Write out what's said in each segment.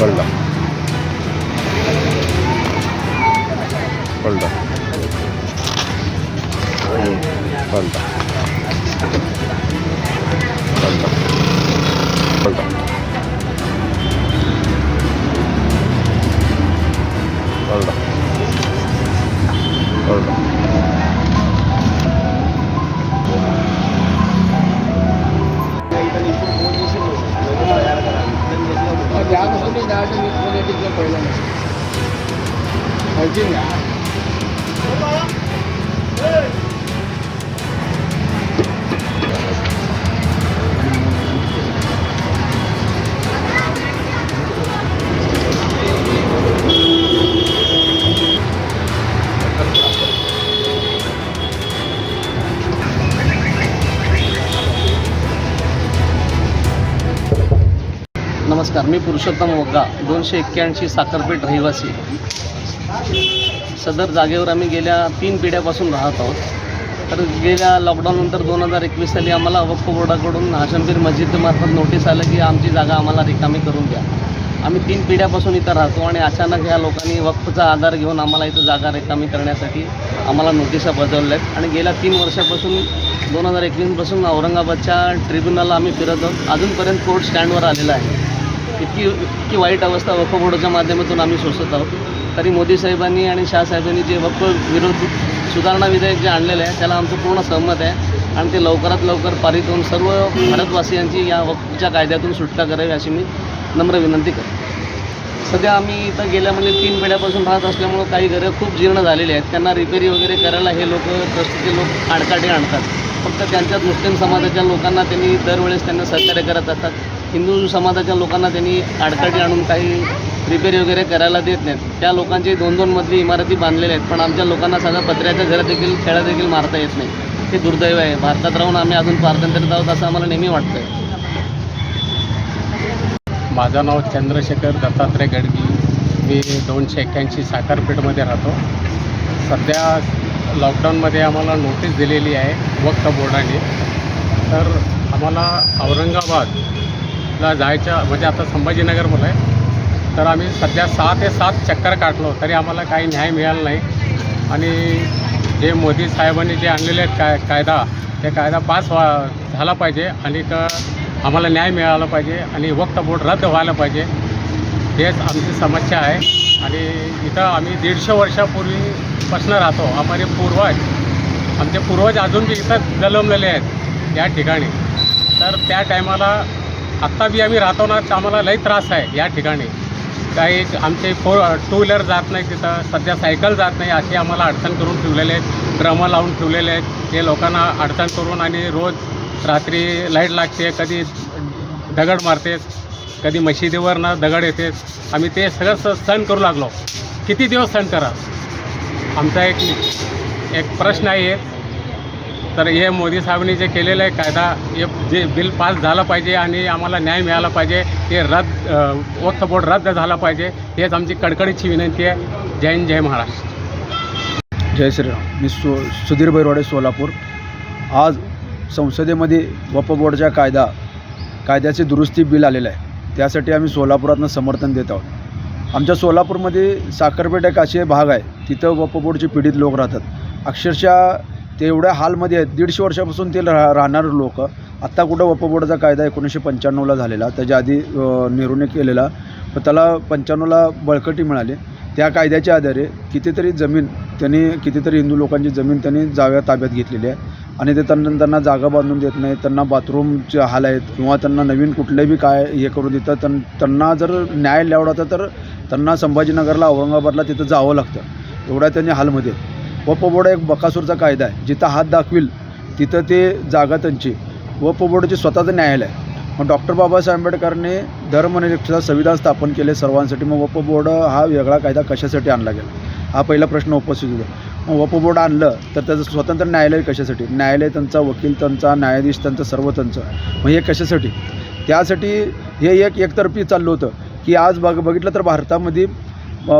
கொள்ளா கொள்ளா கொள்ளா नमस्कार मी पुरुषोत्तम वग्गा दोनशे एक्क्याऐंशी साखरपेठ रहिवासी. सदर जागेवर आम्ही गेल्या तीन पिढ्यापासून राहत आहोत. तर गेल्या लॉकडाऊननंतर दोन हजार एकवीस साली आम्हाला वक्फ बोर्डाकडून आशमपीर मस्जिदमार्फत नोटीस आलं की आमची जागा आम्हाला रिकामी करून द्या. आम्ही तीन पिढ्यापासून इथं राहतो आणि अचानक ह्या लोकांनी वक्फचा आधार घेऊन आम्हाला इथं जागा रिकामी करण्यासाठी आम्हाला नोटिसा बजावल्या आहेत आणि गेल्या तीन वर्षापासून दोन हजार एकवीसपासून औरंगाबादच्या ट्रिब्युनलला आम्ही फिरत आहोत. अजूनपर्यंत कोर्ट स्टँडवर आलेला आहे. इतकी इतकी वाईट अवस्था वक्फ बोर्डाच्या माध्यमातून आम्ही सोसत आहोत. तरी मोदी साहेबांनी आणि शहासाहेबांनी जे वक्फ विरोध सुधारणा विधेयक जे आणलेलं आहे त्याला आमचं पूर्ण सहमत आहे. आणि ते लवकरात लवकर पारित होऊन सर्व भारतवासियांची या वक्फच्या कायद्यातून सुटका करावी अशी मी नम्र विनंती करतो. सध्या आम्ही इथं गेल्या म्हणजे तीन पिढ्यापासून राहत असल्यामुळं काही घरं खूप जीर्ण झालेली आहेत. त्यांना रिपेरी वगैरे करायला हे लोक ट्रस्टचे लोक आडकाठी आणतात. फक्त त्यांच्यात मुस्लिम समाजाच्या लोकांना त्यांनी दरवेळेस त्यांना सहकार्य करत असतात. हिंदू समाजाच्या लोकांना त्यांनी आडकाठी आणून काही रिपेअर वगैरे करायला देत नाहीत. त्या लोकांची दोन दोन मधली इमारती बांधलेल्या आहेत. पण आमच्या लोकांना सगळं पत्र्याच्या घरात देखील खेळा देखील मारता येत नाही. हे दुर्दैव आहे. भारतात राहून आम्ही अजून पारतंत्र्यात आहोत असं आम्हाला नेहमी वाटतं माझं नाव चंद्रशेखर दत्तात्रय गडगी. मी दोनशे एक्क्याऐंशी साखरपेठमध्ये राहतो. सध्या लॉकडाऊनमध्ये आम्हाला नोटीस दिलेली आहे वक्त बोर्डाने. तर आम्हाला औरंगाबादला जायच्या म्हणजे आता संभाजीनगरमध्ये आहे तर आम्ही सध्या सहा ते सात चक्कर काढलो तरी आम्हाला काही न्याय मिळाला नाही. आणि जे मोदी साहेबांनी जे आणलेले आहेत काय कायदा ते कायदा पास व्हा झाला पाहिजे आणि आम्हाला न्याय मिळाला पाहिजे आणि वक्त बोर्ड रद्द व्हायला पाहिजे. हेच आमची समस्या आहे. आणि इथं आम्ही दीडशे वर्षापूर्वीपासून राहतो. आम्हाला पूर्वज आमचे पूर्वज अजून बी इथं जलमलेले आहेत या ठिकाणी. तर त्या टायमाला आत्ता बी आम्ही राहतो ना तर आम्हाला लई त्रास आहे या ठिकाणी. काही आमचे फोर टू व्हीलर जात नाही तिथं. सध्या सायकल जात नाही. अशी आम्हाला अडचण करून ठेवलेले आहेत. ड्रमं लावून ठेवलेले आहेत. ते लोकांना अडचण करून आणि रोज रात्री लाइट लागते. कधी दगड मारते. कधी मशिदीवर ना दगड येते. आम्ही ते सगळं स सहन करू लागलो. किती दिवस सहन करा? आमचा एक एक प्रश्न आहे. तर हे मोदी साहेबांनी जे केलेलं आहे कायदा हे जे बिल पास झालं पाहिजे आणि आम्हाला न्याय मिळाला पाहिजे ते रद्द अ, बोर्ड रद्द झाला पाहिजे हेच आमची कडकडीची विनंती आहे. जय हिंद जय महाराष्ट्र. जय श्रीराम. मी सु सुधीर बैरवाडे सोलापूर. आज संसदेमध्ये वप बोर्डच्या कायदा कायद्याचे दुरुस्ती बिल आलेलं आहे. त्यासाठी आम्ही सोलापुरातनं समर्थन देत आहोत. आमच्या सोलापूरमध्ये साखरपेठ एक असे भाग आहे तिथं वप बोर्डचे पीडित लोक राहतात. अक्षरशः ते एवढ्या हालमध्ये आहेत. दीडशे वर्षापासून ते रा राहणारे लोक. आत्ता कुठं वप बोर्डाचा कायदा एकोणीसशे पंच्याण्णवला झालेला. त्याच्या आधी नेहरूने केलेला. पण त्याला पंच्याण्णवला बळकटी मिळाली. त्या कायद्याच्या आधारे कितीतरी जमीन त्यांनी कितीतरी हिंदू लोकांची जमीन त्यांनी जाव्या ताब्यात घेतलेली आहे. आणि ते त्यांना त्यांना जागा बांधून देत नाही त्यांना बाथरूमचे हाल आहेत. किंवा त्यांना नवीन कुठलेही काय हे करून देतात. त्यां त्यांना जर न्याय लावडाचा तर त्यांना संभाजीनगरला औरंगाबादला तिथं जावं लागतं. एवढ्या त्यांनी हालमध्ये वप बोर्ड एक बकासूरचा कायदा आहे. जिथं हात दाखवील तिथं ते जागा त्यांची. वप बोर्डाचे स्वतःचं न्यायालय आहे. मग डॉक्टर बाबासाहेब आंबेडकरने धर्मनिरपेक्षता संविधान स्थापन केले सर्वांसाठी. मग वप बोर्ड हा वेगळा कायदा कशासाठी आणला गेला? हा पहिला प्रश्न उपस्थित होता. मग वप बोर्ड आणलं तर त्याचं स्वतंत्र न्यायालय कशासाठी? न्यायालय त्यांचा वकील त्यांचा न्यायाधीश त्यांचा सर्व त्यांचं. मग हे कशासाठी? त्यासाठी हे एक एकतर्फी चाललं होतं की आज बघ बघितलं तर भारतामध्ये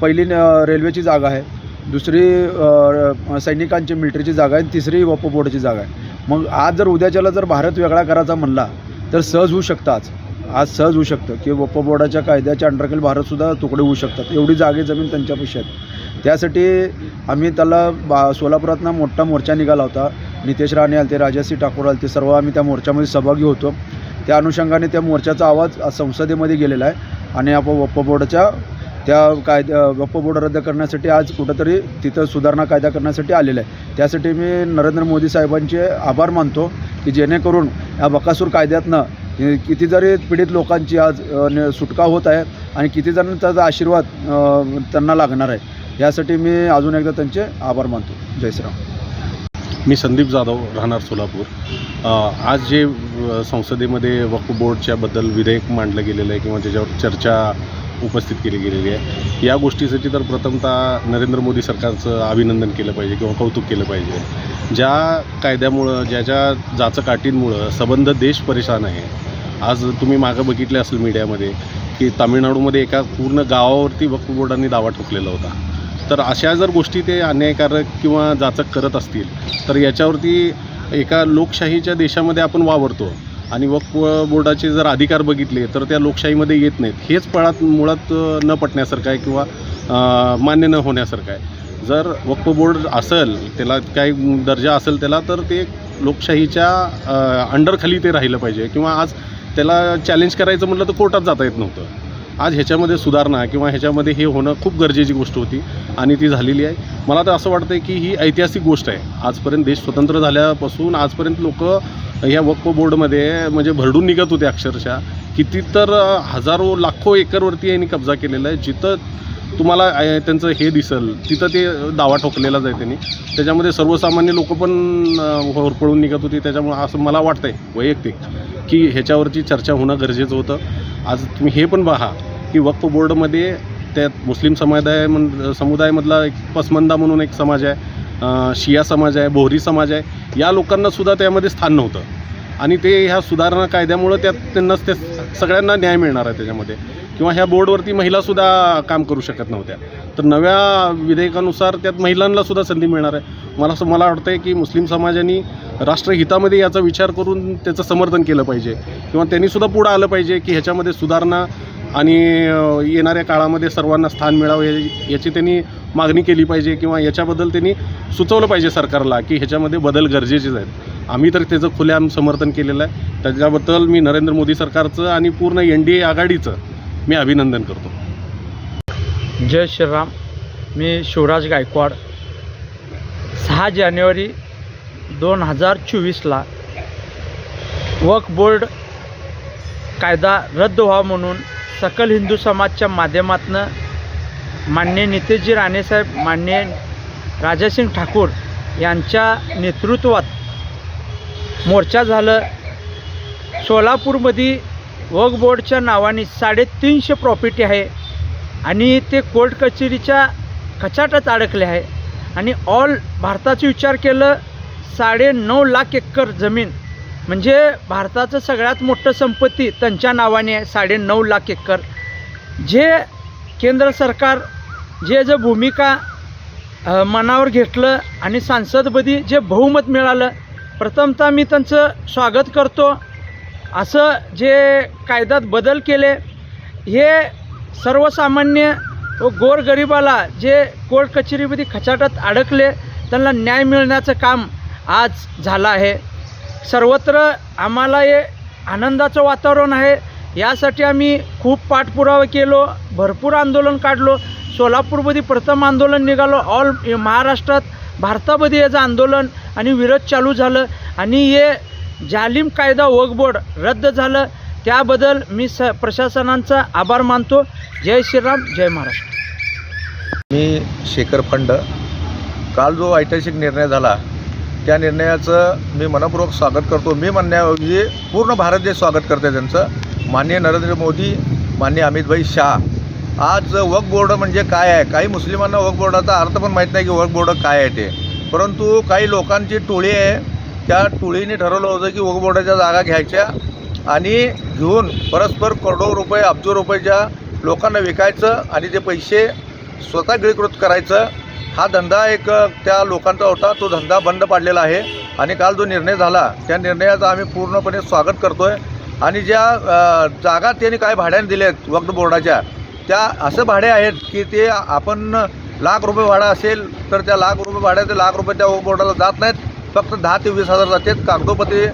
पहिली न- रेल्वेची जागा आहे. दुसरी सैनिकांची मिलिटरीची जागा आहे तिसरी वप बोर्डाची जागा आहे. मग आज जर उद्याच्याला जर भारत वेगळा करायचा म्हणला तर सहज होऊ शकतं आज आज सहज होऊ शकतं. की वप बोर्डाच्या कायद्याच्या अंडरखाली भारतसुद्धा तुकडे होऊ शकतात. एवढी जागे जमीन त्यांच्यापाशी आहेत. त्यासाठी आम्ही त्याला बा सोलापुरातनं मोठा मोर्चा निघाला होता. नितेश राणे आलते ते राजासी ठाकूर आले ते सर्व आम्ही त्या मोर्चामध्ये सहभागी होतो. त्या अनुषंगाने त्या मोर्चाचा आवाज आज संसदेमध्ये गेलेला आहे. आणि आपण वप्प बोर्डाच्या त्या कायद्या वप्प बोर्ड रद्द करण्यासाठी आज कुठंतरी तिथं सुधारणा कायदा करण्यासाठी आलेलं आहे. त्यासाठी मी नरेंद्र मोदी साहेबांचे आभार मानतो की जेणेकरून या बकासूर कायद्यातनं किती जरी पीडित लोकांची आज सुटका होत आहे आणि किती जणांचा त्याचा आशीर्वाद त्यांना लागणार आहे यासाठी मी अजून एकदा त्यांचे आभार मानतो. जय श्रीराम. मी संदीप जाधव राहणार सोलापूर. आज जे संसदेमध्ये वक्फ बोर्डच्याबद्दल विधेयक मांडलं गेलेलं आहे किंवा त्याच्यावर चर्चा उपस्थित केली गेलेली आहे. या गोष्टीसाठी तर प्रथमतः नरेंद्र मोदी सरकारचं अभिनंदन केलं पाहिजे किंवा कौतुक केलं पाहिजे. ज्या कायद्यामुळं ज्या ज्या जाचकाठींमुळं सबंध देश परेशान आहे. आज तुम्ही मागं बघितले असेल मीडियामध्ये की तामिळनाडूमध्ये एका पूर्ण गावावरती वक्फ बोर्डांनी दावा ठोकलेला होता. तर अशा जर गोष्टी ते अन्यायकारक किंवा जाचक करत असतील तर याच्यावरती एका लोकशाहीच्या देशामध्ये आपण वावरतो. आणि वक्फ बोर्डाचे जर अधिकार बघितले तर त्या लोकशाहीमध्ये येत नाहीत. हेच पळात मुळात न पटण्यासारखं आहे किंवा मान्य न होण्यासारखं आहे. जर वक्फ बोर्ड असेल त्याला काही दर्जा असेल त्याला तर ते लोकशाहीच्या अंडरखाली ते राहिलं पाहिजे. किंवा आज त्याला चॅलेंज करायचं म्हटलं तर कोर्टात जाता येत नव्हतं. आज ह्याच्यामध्ये सुधारणा किंवा ह्याच्यामध्ये हे होणं खूप गरजेची गोष्ट होती आणि ती झालेली आहे. मला तर असं वाटतं की ही ऐतिहासिक गोष्ट आहे. आजपर्यंत देश स्वतंत्र झाल्यापासून आजपर्यंत लोक या वक्फ बोर्डमध्ये म्हणजे भरडून निघत होते अक्षरशः. किती तर हजारो लाखो एकरवरती यांनी कब्जा केलेला आहे. जिथं तुम्हाला त्यांचं हे दिसल तिथं ते दावा ठोकलेलाच आहे त्यांनी. त्याच्यामध्ये सर्वसामान्य लोक पण होरपळून निघत होती. त्याच्यामुळे असं मला वाटतं आहे वैयक्तिक की ह्याच्यावरची चर्चा होणं गरजेचं होतं. आज तुम्ही हे पण पहा की वक्फ बोर्डमध्ये त्यात मुस्लिम समुदाय म्हण समुदायामधला एक पसमंदा म्हणून एक समाज आहे. शिया समाज आहे बोहरी समाज आहे या लोकांनासुद्धा त्यामध्ये स्थान नव्हतं. आणि ते ह्या सुधारणा कायद्यामुळं त्यात त्यांनाच ते सगळ्यांना न्याय मिळणार आहे त्याच्यामध्ये. किंवा ह्या बोर्डवरती महिलासुद्धा काम करू शकत नव्हत्या. तर नव्या विधेयकानुसार त्यात महिलांनासुद्धा संधी मिळणार आहे. मला असं मला वाटतं आहे की मुस्लिम समाजाने राष्ट्रहितामध्ये याचा विचार करून त्याचं समर्थन केलं पाहिजे. किंवा त्यांनीसुद्धा पुढं आलं पाहिजे की ह्याच्यामध्ये सुधारणा आणि येणाऱ्या काळामध्ये सर्वांना स्थान मिळावं या- याची त्यांनी मागणी केली पाहिजे किंवा याच्याबद्दल त्यांनी सुचवलं पाहिजे सरकारला की ह्याच्यामध्ये बदल गरजेचेच आहेत. आम्ही तर त्याचं खुलेआम समर्थन केलेलं आहे. त्याच्याबद्दल मी नरेंद्र मोदी सरकारचं आणि पूर्ण एन डी ए आघाडीचं मी अभिनंदन करतो. जय श्रीराम. मी शिवराज गायकवाड. सहा जानेवारी दोन हजार चोवीसला वक बोर्ड कायदा रद्द व्हावा म्हणून सकल हिंदू समाजच्या माध्यमातनं मान्य नितेशजी राणेसाहेब मान्य राजासिंग ठाकूर यांच्या नेतृत्वात मोर्चा झालं. सोलापूरमध्ये वग बोर्डच्या नावाने साडेतीनशे प्रॉपर्टी आहे आणि ते कोर्ट कचेरीच्या कचाटात अडकले आहे. आणि ऑल भारताचा विचार केलं साडे नऊ लाख एकर जमीन म्हणजे भारताचं सगळ्यात मोठं संपत्ती त्यांच्या नावाने आहे साडे नऊ लाख एकर. जे केंद्र सरकार जे जे भूमिका मनावर घेतलं आणि संसदमध्ये जे बहुमत मिळालं प्रथमतः मी त्यांचं स्वागत करतो. असं जे कायद्यात बदल केले हे सर्वसामान्य व गोरगरिबाला जे कोर्ट कचेरीमध्ये खचाटात अडकले त्यांना न्याय मिळण्याचं काम आज झालं आहे. सर्वत्र आम्हाला हे आनंदाचं वातावरण आहे. यासाठी आम्ही खूप पाठपुरावा केलो भरपूर आंदोलन काढलो. सोलापूरमध्ये प्रथम आंदोलन निघालो. ऑल महाराष्ट्रात भारतामध्ये याचं आंदोलन आणि विरोध चालू झालं. आणि हे जालिम कायदा वगबोर्ड रद्द झालं. त्याबद्दल मी स प्रशासनांचा आभार मानतो. जय श्रीराम जय महाराष्ट्र. मी शेखर फंड. काल जो ऐतिहासिक निर्णय झाला त्या निर्णयाचं मी मनपूर्वक स्वागत करतो. मी म्हणण्याऐवजी पूर्ण भारत देश स्वागत करते त्यांचं. माननीय नरेंद्र मोदी माननीय अमितभाई शाह. आज वक बोर्ड म्हणजे काय आहे? काही मुस्लिमांना वक बोर्डाचा अर्थ पण माहीत नाही की वक बोर्ड काय आहे ते. परंतु काही लोकांची टोळी आहे. त्या टोळीने ठरवलं होतं की वक बोर्डाच्या जागा घ्यायच्या आणि घेऊन परस्पर करोडो रुपये अब्जो रुपयाच्या लोकांना विकायचं आणि ते पैसे स्वतः गिळीकृत करायचं हा धंदा एक त्या लोकांचा होता तो धंदा बंद पाडलेला आहे. आणि काल जो निर्णय झाला त्या निर्णयाचं आम्ही पूर्णपणे स्वागत करतो आहे आणि ज्या जागा त्यांनी काय भाड्याने दिल्या आहेत वक्फ बोर्डाच्या त्या असं भाडे आहेत की ते आपण लाख रुपये भाडा असेल तर त्या लाख रुपये भाड्याचे लाख रुपये त्या बोर्डाला जात नाहीत. फक्त दहा ते वीस हजार जातात कागदोपत्री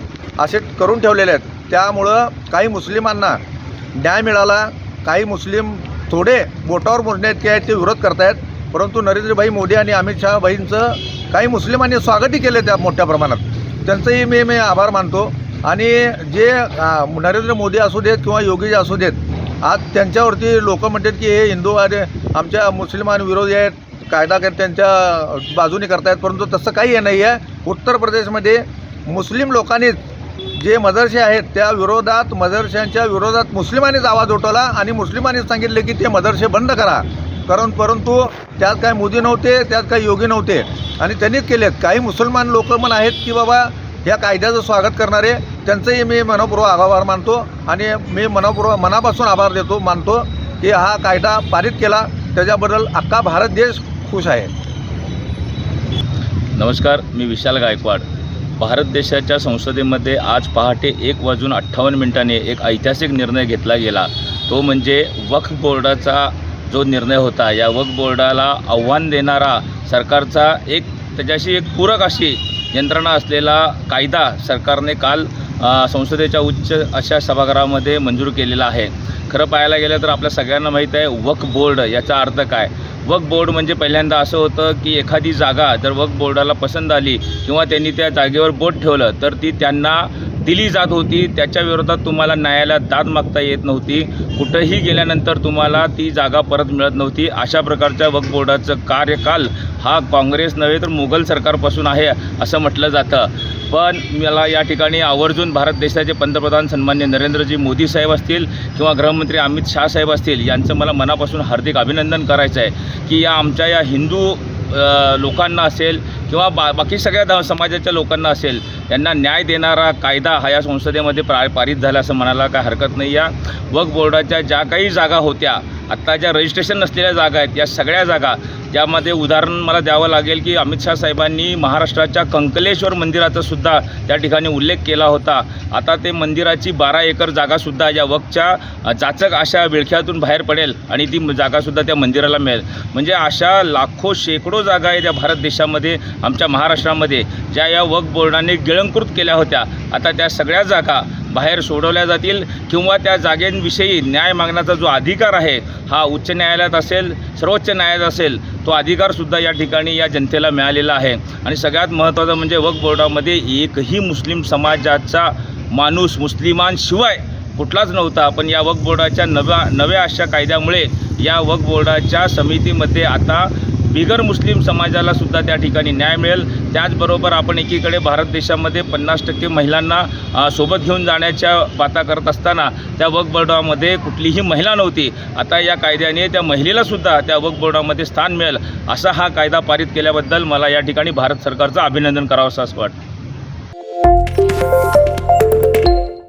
असे करून ठेवलेले आहेत. त्यामुळं काही मुस्लिमांना न्याय मिळाला काही मुस्लिम थोडे बोटावर मोजणे आहेत ते विरोध करतायत. परंतु नरेंद्रभाई मोदी आणि अमित शहा भाईंचं काही मुस्लिमांनी स्वागतही केलं त्या मोठ्या प्रमाणात. त्यांचंही मी मी आभार मानतो. आणि जे नरेंद्र मोदी असू देत किंवा योगीजी असू देत आज त्यांच्यावरती लोक म्हणतात की हे हिंदू आणि आमच्या मुस्लिमान विरोधी आहेत कायदा कर त्यांच्या बाजूने करतायत. परंतु तसं काही हे नाही आहे उत्तर प्रदेशमध्ये मुस्लिम लोकांनीच जे मदरसे आहेत त्या विरोधात मदरशांच्या विरोधात मुस्लिमांनीच आवाज उठवला आणि मुस्लिमांनीच सांगितले की ते मदरसे बंद करा. कारण परंतु त्यात काय मोदी नव्हते त्यात काही योगी नव्हते. आणि त्यांनीच केलेत. काही मुसलमान लोक पण आहेत की बाबा या कायद्याचं स्वागत करणारे त्यांचंही मी मनपूर्वक आभार मानतो आणि मी मनपूर्वक मनापासून आभार देतो मानतो की हा कायदा पारित केला. त्याच्याबद्दल अख्खा भारत देश खुश आहे. नमस्कार मी विशाल गायकवाड. भारत देशाच्या संसदेमध्ये आज पहाटे एक वाजून अठ्ठावन्न मिनिटांनी एक ऐतिहासिक निर्णय घेतला गेला. तो म्हणजे वक्फ बोर्डाचा जो निर्णय होता या वक्फ बोर्डाला आव्हान देणारा सरकारचा एक त्याच्याशी एक पूरक अशी यंत्रणा असलेला कायदा सरकारने काल संसदेच्या उच्च अशा सभागृहामध्ये मंजूर केलेला आहे. खरं पाहायला गेलं तर आपल्या सगळ्यांना माहीत आहे वक बोर्ड याचा अर्थ काय? वक बोर्ड म्हणजे पहिल्यांदा असं होतं की एखादी जागा जर वक बोर्डाला पसंत आली किंवा त्यांनी त्या जागेवर बोट ठेवलं तर ती त्यांना दिली जात होती. त्याच्या विरोधात तुम्हाला न्यायालयात दाद मागता येत नव्हती. कुठंही गेल्यानंतर तुम्हाला ती जागा परत मिळत नव्हती. अशा प्रकारच्या वक्फ बोर्डाचं कार्यकाल हा काँग्रेस नव्हे तर मुघल सरकारपासून आहे असं म्हटलं जातं. पण मला या ठिकाणी आवर्जून भारत देशाचे पंतप्रधान सन्मान्य नरेंद्रजी मोदी साहेब असतील किंवा गृहमंत्री अमित शाह साहेब असतील यांचं मला मनापासून हार्दिक अभिनंदन करायचं आहे की या आमच्या या हिंदू लोकांना असेल किंवा बा बाकी सगळ्या ध समाजाच्या लोकांना असेल यांना न्याय देणारा कायदा हा या संसदेमध्ये प्रा पारित झाला असं म्हणायला काय हरकत नाही. या वक्फ बोर्डाच्या ज्या काही जागा होत्या आत्ता ज्या रजिस्ट्रेशन नसलेल्या जागा आहेत या सगळ्या जागा ज्यामध्ये उदाहरण मला द्यावं लागेल की अमित शाह साहेबांनी महाराष्ट्राच्या कंकलेश्वर मंदिराचा सुद्धा त्या ठिकाणी उल्लेख केला होता. आता ते मंदिराची बारा एकर जागासुद्धा या वकच्या जाचक अशा विळख्यातून बाहेर पडेल आणि ती जागासुद्धा त्या मंदिराला मिळेल. म्हणजे अशा लाखो शेकडो जागा आहेत या भारत देशामध्ये आमच्या महाराष्ट्रामध्ये ज्या या वक बोर्डाने गिळंकृत केल्या होत्या. आता त्या सगळ्या जागा बाहेर सोडवल्या जातील किंवा त्या जागेंविषयी न्याय मागण्याचा जो अधिकार आहे हा उच्च न्यायालयात असेल सर्वोच्च न्यायालयात असेल तो अधिकारसुद्धा या ठिकाणी या जनतेला मिळालेला आहे. आणि सगळ्यात महत्त्वाचं म्हणजे वक्फ बोर्डामध्ये एकही मुस्लिम समाजाचा माणूस मुस्लिमांशिवाय कुठलाच नव्हता. पण या वक्फ बोर्डाच्या नव्या नव्या अशा कायद्यामुळे या वक्फ बोर्डाच्या समितीमध्ये आता बिगर मुस्लिम समाजाला सुद्धा त्या ठिकाणी न्याय मिळेल. त्याचबरोबर आपण एकीकडे भारत देशामध्ये पन्नास टक्के महिलांना सोबत घेऊन जाण्याच्या बाता करत असताना त्या वक बोर्डामध्ये कुठलीही महिला नव्हती. आता या कायद्याने त्या महिलेलासुद्धा त्या वक बोर्डामध्ये स्थान मिळेल. असा हा कायदा पारित केल्याबद्दल मला या ठिकाणी भारत सरकारचं अभिनंदन करावं असं वाटतं.